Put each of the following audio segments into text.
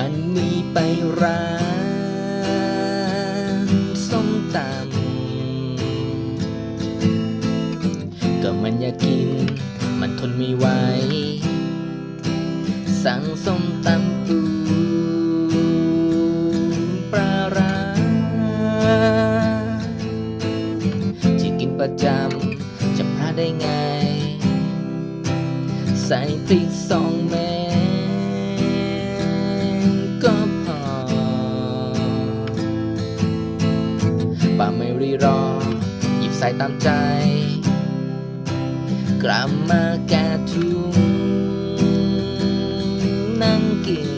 วันนี้ไปร้านส้มตำก็มันอยากกิน มันทนไม่ไหว สั่งส้มตำปูปลาร้าที่กินประจำจะพลาดได้ไง ใส่พริกสองเม็ด ป่าไม่รีรอ หยิบสายตามใจ กลับมาแก่ถุงนั่งกิน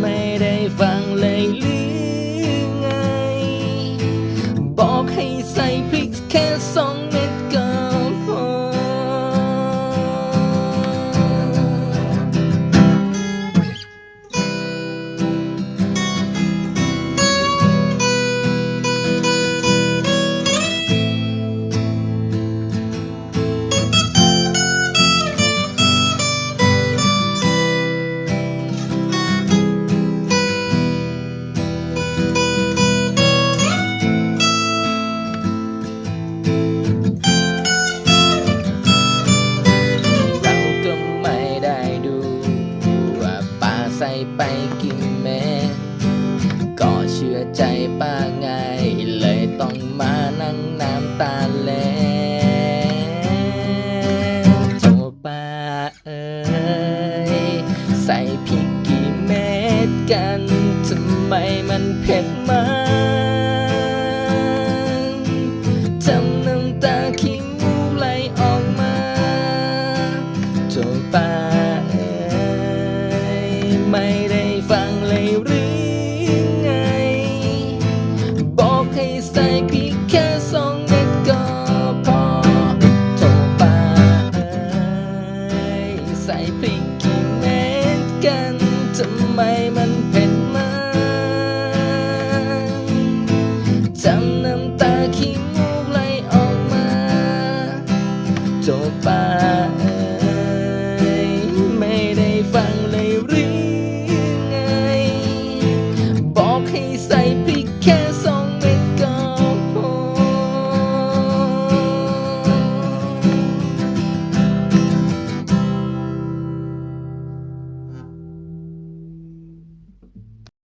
ไม่ได้ฟังเลย ใส่ไปกี่เม็ดก็เชื่อใจป้าไง เลยต้องมานั่งน้ำตาแลโจป้าเอ้ยใส่พ 在一。